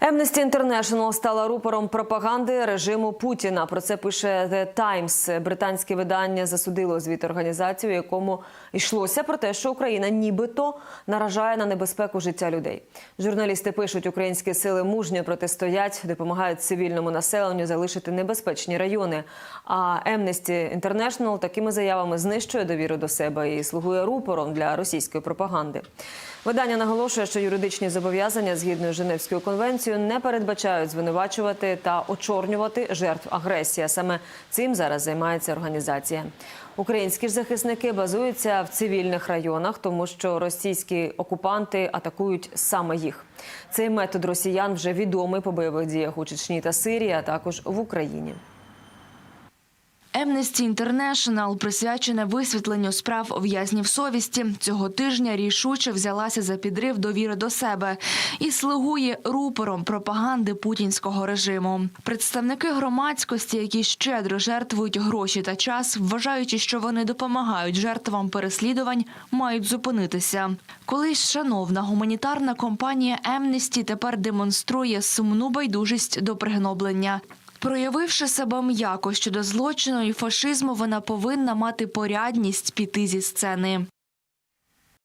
Amnesty International стала рупором пропаганди режиму Путіна. Про це пише The Times. Британське видання засудило звіт організацію, якому йшлося про те, що Україна нібито наражає на небезпеку життя людей. Журналісти пишуть, українські сили мужньо протистоять, допомагають цивільному населенню залишити небезпечні райони. А Amnesty International такими заявами знищує довіру до себе і слугує рупором для російської пропаганди. Видання наголошує, що юридичні зобов'язання згідно з Женевською конвенцією не передбачають звинувачувати та очорнювати жертв агресії. Саме цим зараз займається організація. Українські ж захисники базуються в цивільних районах, тому що російські окупанти атакують саме їх. Цей метод росіян вже відомий по бойових діях у Чечні та Сирії, а також в Україні. Amnesty International, присвячене висвітленню справ в'язнів совісті, цього тижня рішуче взялася за підрив довіри до себе і слугує рупором пропаганди путінського режиму. Представники громадськості, які щедро жертвують гроші та час, вважаючи, що вони допомагають жертвам переслідувань, мають зупинитися. Колись шановна гуманітарна компанія Amnesty тепер демонструє сумну байдужість до пригноблення. Проявивши себе м'яко щодо злочину і фашизму, вона повинна мати порядність піти зі сцени.